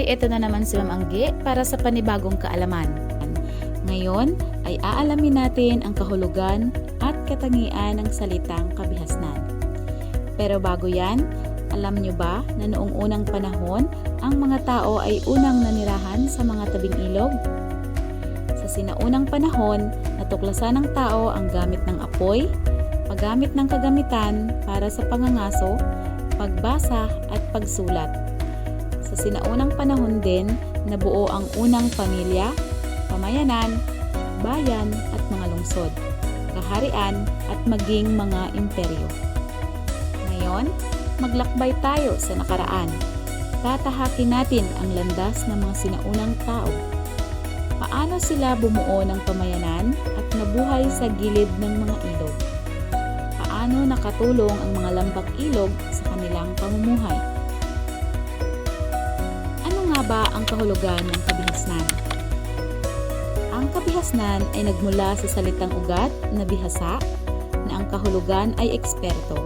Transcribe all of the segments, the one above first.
Hi! Ito na naman si Ma'am Anggi para sa panibagong kaalaman. Ngayon ay aalamin natin ang kahulugan at katangian ng salitang kabihasnan. Pero bago yan, alam nyo ba na noong unang panahon, ang mga tao ay unang nanirahan sa mga tabing ilog? Sa sinaunang panahon, natuklasan ng tao ang gamit ng apoy, paggamit ng kagamitan para sa pangangaso, pagbasa at pagsulat. Sa sinaunang panahon din, nabuo ang unang pamilya, pamayanan, bayan at mga lungsod, kaharian at maging mga imperyo. Ngayon, maglakbay tayo sa nakaraan. Tatahakin natin ang landas ng mga sinaunang tao. Paano sila bumuo ng pamayanan at nabuhay sa gilid ng mga ilog? Paano nakatulong ang mga lambak ilog sa kanilang pamumuhay? Ba ang kahulugan ng kabihasnan? Ang kabihasnan ay nagmula sa salitang ugat na bihasa na ang kahulugan ay eksperto.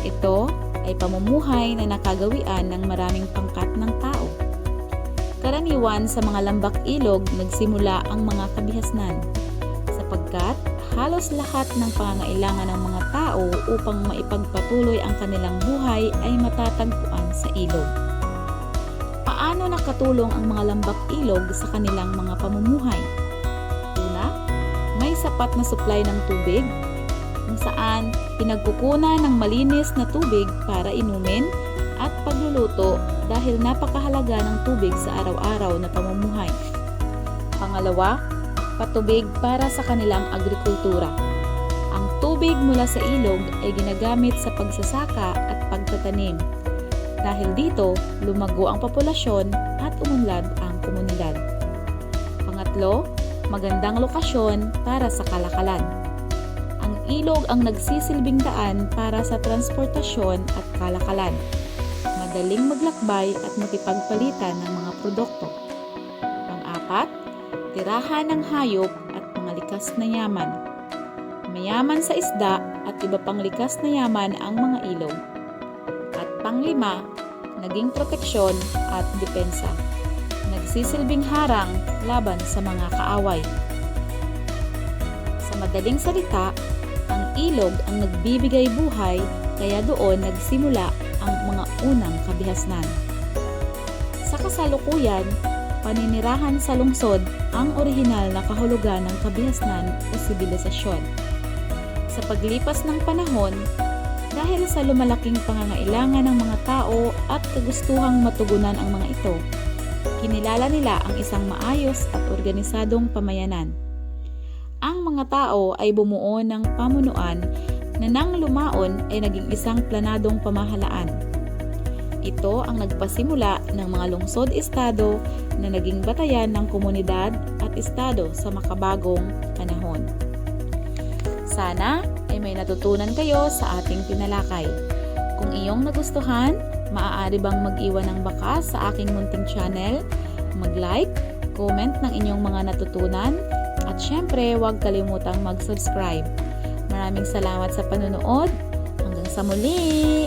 Ito ay pamumuhay na nakagawian ng maraming pangkat ng tao. Karaniwan sa mga lambak ilog nagsimula ang mga kabihasnan sapagkat halos lahat ng pangangailangan ng mga tao upang maipagpatuloy ang kanilang buhay ay matatagpuan sa ilog. Paano nakatulong ang mga lambak ilog sa kanilang mga pamumuhay? Una, may sapat na supply ng tubig kung saan pinagkukunan ng malinis na tubig para inumin at pagluluto dahil napakahalaga ng tubig sa araw-araw na pamumuhay. Pangalawa, patubig para sa kanilang agrikultura. Ang tubig mula sa ilog ay ginagamit sa pagsasaka at pagtatanim. Dahil dito, lumago ang populasyon at umunlad ang komunidad. Pangatlo, magandang lokasyon para sa kalakalan. Ang ilog ang nagsisilbing daan para sa transportasyon at kalakalan. Madaling maglakbay at makipagpalitan ng mga produkto. Pang-apat, tirahan ng hayop at mga likas na yaman. Mayaman sa isda at iba pang likas na yaman ang mga ilog. Panglima, naging proteksyon at depensa. Nagsisilbing harang laban sa mga kaaway. Sa madaling salita, ang ilog ang nagbibigay buhay kaya doon nagsimula ang mga unang kabihasnan. Sa kasalukuyan, paninirahan sa lungsod ang orihinal na kahulugan ng kabihasnan o sibilisasyon. Sa paglipas ng panahon, dahil sa lumalaking pangangailangan ng mga tao at kagustuhang matugunan ang mga ito, kinilala nila ang isang maayos at organisadong pamayanan. Ang mga tao ay bumuo ng pamunuan na nang lumaon ay naging isang planadong pamahalaan. Ito ang nagpasimula ng mga lungsod-estado na naging batayan ng komunidad at estado sa makabagong panahon. Sana ay may natutunan kayo sa ating pinalakay. Kung iyong nagustuhan, maaari bang mag-iwan ng baka sa aking munting channel, mag-like, comment ng inyong mga natutunan, at syempre huwag kalimutang mag-subscribe. Maraming salamat sa panunood. Hanggang sa muli!